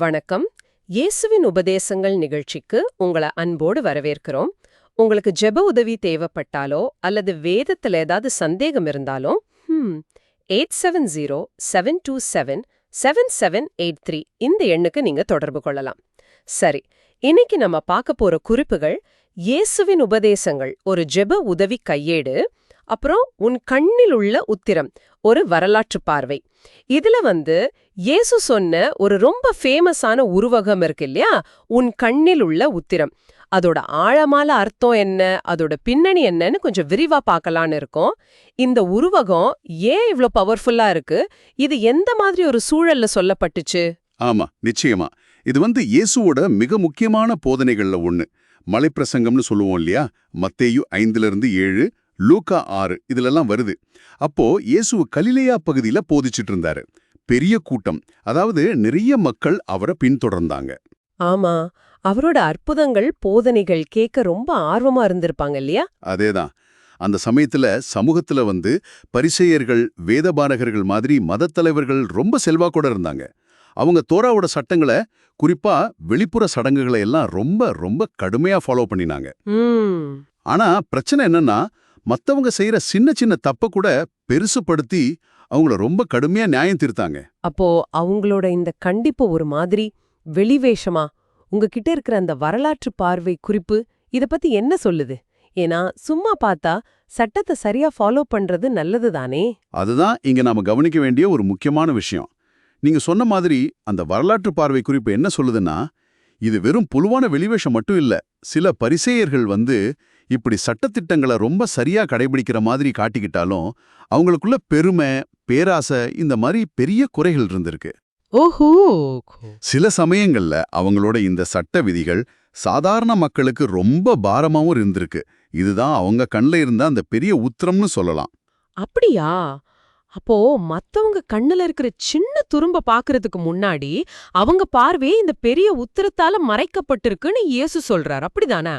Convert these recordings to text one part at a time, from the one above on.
வணக்கம். இயேசுவின் உபதேசங்கள் நிகழ்ச்சிக்கு உங்களை அன்போடு வரவேற்கிறோம். உங்களுக்கு ஜெப உதவி தேவைப்பட்டாலோ அல்லது வேதத்துல ஏதாவது சந்தேகம் இருந்தாலோ eight seven zero seven two seven seven seven eight three இந்த எண்ணுக்கு நீங்க தொடர்பு கொள்ளலாம். சரி இன்னைக்கு நம்ம பார்க்க போற குறிப்புகள் இயேசுவின் உபதேசங்கள். ஒரு ஜெப உதவி கையேடு அப்புறம் உன் கண்ணில் உள்ள உத்திரம் ஒரு வரலாற்று பார்வை. இதுல வந்து இயேசு சொன்ன ஒரு ரொம்ப ஃபேமஸான உருவகம் இருக்கு இல்லையா? உன் கண்ணில் உள்ள உத்திரம். அதோட ஆழமான அர்த்தம் என்ன? அதோட பின்னணி என்னன்னு கொஞ்சம் விரிவா பார்க்கலான்னு இருக்கோம். இந்த உருவகம் ஏன் இவ்ளோ பவர்ஃபுல்லா இருக்கு? இது எந்த மாதிரி ஒரு சூழல்ல சொல்லப்பட்டுச்சு? ஆமா நிச்சயமா. இது வந்து இயேசுவோட மிக முக்கியமான போதனைகள்ல ஒண்ணு. மலைப்பிரசங்கம்னு சொல்லுவோம் இல்லையா? மத்தேயு ஐந்துல இருந்து ஏழு லூக்கா ஆறு இதுலெல்லாம் வருது. அப்போ இயேசு கலிலேயா பகுதியில போதிச்சிட்டு இருந்தாரு பெரிய கூட்டம். அதாவது நிறைய மக்கள் அவரை பின்தொடர்ந்தாங்க. ஆமா. அவரோட அற்புதங்கள் போதனைகள் கேட்க ரொம்ப ஆர்வமா இருந்திருப்பாங்க இல்லையா? அதேதான். அந்த சமயத்துல சமூகத்துல வந்து பரிசேயர்கள் வேதபாரகர்கள் மாதிரி மதத் தலைவர்கள் ரொம்ப செல்வாக்கோட இருந்தாங்க. அவங்க தோராவோட சட்டங்களை குறிப்பா வெளிப்புற சடங்குகளை எல்லாம் ரொம்ப ரொம்ப கடுமையா ஃபாலோ பண்ணினாங்க. ஆனா பிரச்சனை என்னன்னா மத்தவங்க செய்யற சின்ன சின்ன தப்ப கூட பெருசுப்படுத்தி அவங்கள ரொம்ப கடுமையா நியாயம் தீர்த்தாங்க. அப்போ அவங்களோட இந்த கண்டிப்பு ஒரு மாதிரி வெளிவேஷமா? உங்ககிட்ட இருக்கிற அந்த வரலாற்று பார்வை குறிப்பு இத பத்தி என்ன சொல்லுது? ஏன்னா சும்மா பார்த்தா சட்டத்தை சரியா ஃபாலோ பண்றது நல்லது தானே? அதுதான் இங்க நாம கவனிக்க வேண்டிய ஒரு முக்கியமான விஷயம். நீங்க சொன்ன மாதிரி அந்த வரலாற்று பார்வை குறிப்பு என்ன சொல்லுதுன்னா இது வெறும் புலுவான வெளிவேஷம் மட்டும் இல்ல சில பரிசேயர்கள் வந்து இப்படி சட்டத்திட்டங்களை ரொம்ப சரியா கடைபிடிக்கிற மாதிரி காட்டிக்கிட்டாலும் அவங்களுக்குள்ள பெருமை பேராசை இந்த மாதிரி பெரிய குறைகள் இருந்திருக்கு. ஓஹோ! சில சமயங்கள்ல அவங்களோட இந்த சட்ட விதிகள் சாதாரண மக்களுக்கு ரொம்ப பாரமாவும் இருந்திருக்கு. இதுதான் அவங்க கண்ல இருந்த அந்த பெரிய உத்திரம்னு சொல்லலாம். அப்படியா? அப்போ மத்தவங்க கண்ணுல இருக்கிற சின்ன துரும்ப பாக்குறதுக்கு முன்னாடி அவங்க பார்வையே இந்த பெரிய உத்தரத்தால மறைக்கப்பட்டிருக்குன்னு இயேசு சொல்றார். அப்படிதானே?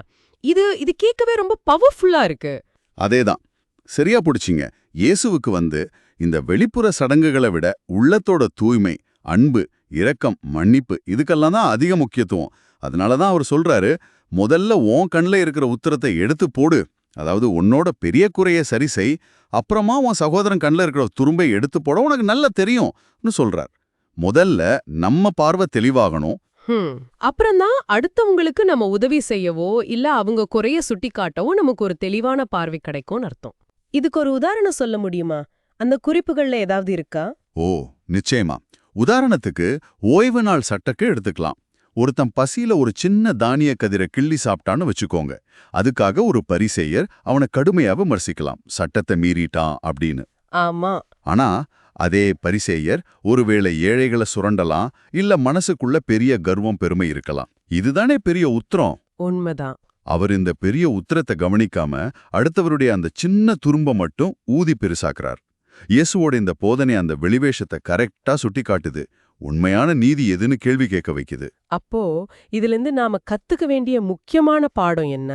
இது இது கேட்கவே ரொம்ப பவர்ஃபுல்லா இருக்கு. அதேதான். சரியா பிடிச்சிங்க. இயேசுவுக்கு வந்து இந்த வெளிப்புற சடங்குகளை விட உள்ளத்தோட தூய்மை அன்பு இரக்கம் மன்னிப்பு இதுக்கெல்லாம் தான் அதிக முக்கியத்துவம். அதனால தான் அவர் சொல்றாரு முதல்ல உன் கண்ணில் இருக்கிற உத்தரத்தை எடுத்து போடு. அதாவது உன்னோட பெரிய குறைய சரி செய். அப்புறமா உன் சகோதரன் கண்ணில் இருக்கிற துரும்பை எடுத்து போட உனக்கு நல்லா தெரியும்னு சொல்றார். முதல்ல நம்ம பார்வை தெளிவாகணும். ஹம். அப்புறம்தான் அடுத்தவங்களுக்கு நம்ம உதவி செய்யவோ இல்ல அவங்க குறைய சுட்டிக்காட்டவோ நமக்கு ஒரு தெளிவான பார்வை கிடைக்கும்னு அர்த்தம். இதுக்கு ஒரு உதாரணம் சொல்ல முடியுமா? அந்த குறிப்புகள்ல ஏதாவது இருக்கா? ஓ நிச்சயமா. உதாரணத்துக்கு ஓய்வு நாள் சட்டக்கு எடுத்துக்கலாம். ஒருத்தன் பசியில ஒரு சின்ன தானிய கதிரை கிள்ளி சாப்பிட்டான்னு வச்சுக்கோங்க. அதுக்காக ஒரு பரிசெயர் அவனை கடுமையா விமர்சிக்கலாம். சட்டத்தை மீறிட்டான் அப்படின்னு. ஆமா. ஆனா அதே பரிசேயர் ஒருவேளை ஏழைகளை சுரண்டலாம் இல்ல மனசுக்குள்ள பெரிய கர்வம் பெருமை இருக்கலாம். இதுதானே பெரிய உத்திரம்? உண்மைதான். அவர் இந்த பெரிய உத்திரத்தை கவனிக்காம அடுத்தவருடைய அந்த சின்ன துரும்ப மட்டும் ஊதி பெருசாக்குறார். இயேசுவோட இந்த போதனை அந்த வெளிவேஷத்தை கரெக்டா சுட்டிக்காட்டுது. உண்மையான நீதி எதுன்னு கேள்வி கேட்க வைக்குது. அப்போ இதுல இருந்து நாம கத்துக்க வேண்டிய முக்கியமான பாடம் என்ன?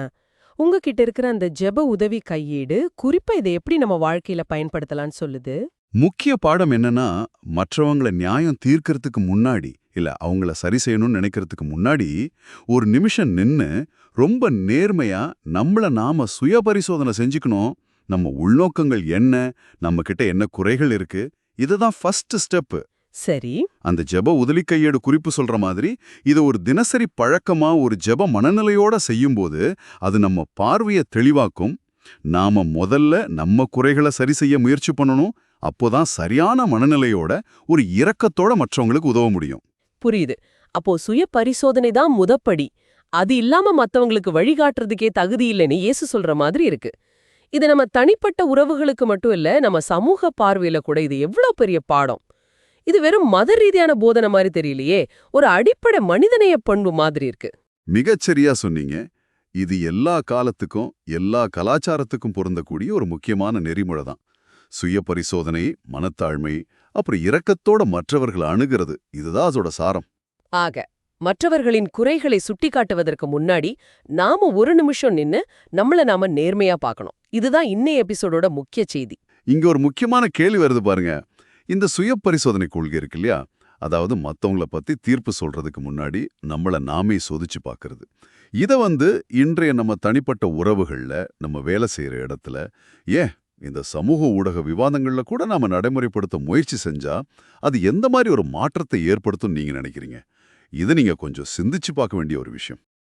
உங்ககிட்ட இருக்கிற அந்த ஜெப உதவி கையேடு குறிப்பா இதை எப்படி நம்ம வாழ்க்கையில பயன்படுத்தலாம்னு சொல்லுது? முக்கிய பாடம் என்னன்னா மற்றவங்கள நியாயம் தீர்க்கறதுக்கு முன்னாடி இல்ல அவங்கள சரி செய்யணும்னு நினைக்கிறதுக்கு முன்னாடி ஒரு நிமிஷம் நின்னு ரொம்ப நேர்மையா நம்மள நாம சுய பரிசோதனை செஞ்சுக்கணும். நம்ம உள்நோக்கங்கள் என்ன நம்ம கிட்ட என்ன குறைகள் இருக்கு இதுதான் ஃபர்ஸ்ட் ஸ்டெப் சரி. அந்த ஜெப உதவி கையேடு குறிப்பு சொல்ற மாதிரி இதை ஒரு தினசரி பழக்கமா ஒரு ஜெப மனநிலையோட செய்யும்போது அது நம்ம பார்வைய தெளிவாக்கும். நாம முதல்ல நம்ம குறைகளை சரி செய்ய முயற்சி பண்ணணும். அப்போதான் சரியான மனநிலையோட ஒரு இரக்கத்தோட மற்றவங்களுக்கு உதவ முடியும். புரியுது. அப்போ சுய பரிசோதனை தான் முதப்படி. அது இல்லாம மத்தவங்களுக்கு வழிகாட்டுறதுக்கே தகுதி இல்லைன்னு இயேசு சொல்ற மாதிரி இருக்கு. இது நம்ம தனிப்பட்ட உறவுகளுக்கு மட்டும் இல்ல நம்ம சமூக பார்வையில கூட இது எவ்வளவு பெரிய பாடம். இது வெறும் மத ரீதியான போதனை மாதிரி தெரியலையே ஒரு அடிப்படை மனிதநேய பண்பு மாதிரி இருக்கு. மிகச்சரியா சொன்னீங்க. இது எல்லா காலத்துக்கும் எல்லா கலாச்சாரத்துக்கும் பொருந்தக்கூடிய ஒரு முக்கியமான நெறிமுறை தான். சுய பரிசோதனை மனத்தாழ்மை அப்புறம் இரக்கத்தோட மற்றவர்களை அணுகிறது. இதுதான் அதோட சாரம். ஆக மற்றவர்களின் குறைகளை சுட்டிக்காட்டுவதற்கு முன்னாடி நாம ஒரு நிமிஷம் நின்னு நம்மள நாம நேர்மையா பார்க்கணும். இதுதான் இன்னைய எபிசோடோட முக்கிய செய்தி. இங்க ஒரு முக்கியமான கேள்வி வருது பாருங்க. இந்த சுய பரிசோதனை கொள்கை இருக்கு இல்லையா? அதாவது மத்தவங்கள பத்தி தீர்ப்பு சொல்றதுக்கு முன்னாடி நம்மள நாமே சோதிச்சு பார்க்கிறது. இத வந்து இன்றைய நம்ம தனிப்பட்ட உறவுகள்ல நம்ம வேலை செய்யற இடத்துல ஏன் இந்த சமூக ஊடக விவாதங்கள்ல கூட நாம நடைமுறைப்படுத்த முயற்சி செஞ்சா அது எந்த மாதிரி ஒரு மாற்றத்தை ஏற்படுத்தும் நீங்க நினைக்கிறீங்க? இது நீங்க கொஞ்சம் சிந்திச்சு பார்க்க வேண்டிய ஒரு விஷயம்.